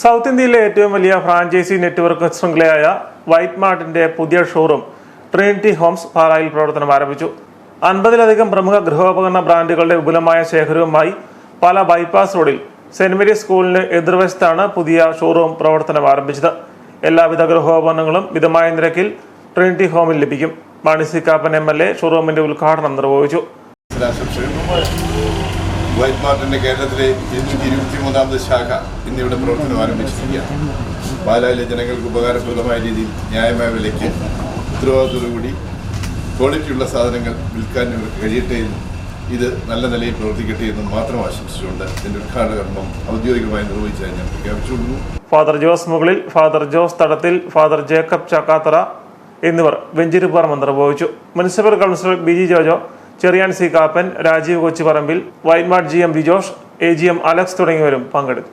South ഇന്ത്യയിലെ ഏറ്റവും വലിയ ഫ്രാഞ്ചൈസി നെറ്റ്വർക്ക് ശൃംഖലയായ വൈറ്റ് മാർട്ടിന്റെ പുതിയ ഷോറൂം ട്രിനിറ്റി ഹോംസ് പാലായിൽ പ്രവർത്തനം ആരംഭിച്ചു. അൻപതിലധികം പ്രമുഖ ഗൃഹോപകരണ ബ്രാൻഡുകളുടെ വിപുലമായ ശേഖരവുമായി പല ബൈപ്പാസ് റോഡിൽ സെന്റ് മേരീസ് സ്കൂളിന് എതിർവശത്താണ് പുതിയ ഷോറൂം പ്രവർത്തനം ആരംഭിച്ചത്. എല്ലാവിധ ഗൃഹോപകരണങ്ങളും മിതമായ നിരക്കിൽ ട്രിനിറ്റി ഹോമിൽ ലഭിക്കും. Mani C Kappan M L A ഷോറൂമിന്റെ ഉദ്ഘാടനം നിർവഹിച്ചു. വൈറ്റ് മാർട്ടിന്റെ കേരളത്തിലെ ഇരുന്നൂറ്റി ഇരുപത്തി മൂന്നാമത് ശാഖ ഇന്നിവിടെ പ്രവർത്തനം ആരംഭിച്ചിരിക്കുകയാണ്. പാലായിലെ ജനങ്ങൾക്ക് ഉപകാരപ്രദമായ രീതിയിൽ ന്യായമായ വിലയ്ക്ക് ഉത്തരവാദിത്തോടുകൂടി ക്വാളിറ്റിയുള്ള സാധനങ്ങൾ വിൽക്കാൻ ഇവർക്ക് കഴിയട്ടെ എന്നും ഇത് നല്ല നിലയിൽ പ്രവർത്തിക്കട്ടെ എന്നും മാത്രം ആശംസിച്ചുകൊണ്ട് ഇതിന്റെ ഉദ്ഘാടന കർമ്മം ഔദ്യോഗികമായി നിർവഹിച്ചതായി ഞാൻ പ്രഖ്യാപിച്ചുകൊള്ളുന്നു ഫാദർ ജോസ് മുകളിൽ ഫാദർ ജോസ് തടത്തിൽ ഫാദർ ജേക്കബ് ചക്കാത്തറ എന്നിവർ വെഞ്ചിരിപ്പാർമ നിർവഹിച്ചു municipal councillor B G Jojo Cheriyan C Kappan Rajeev Kochiparambil White Mart G M Bijosh A G M Alex തുടങ്ങിയവരും പങ്കെടുത്തു.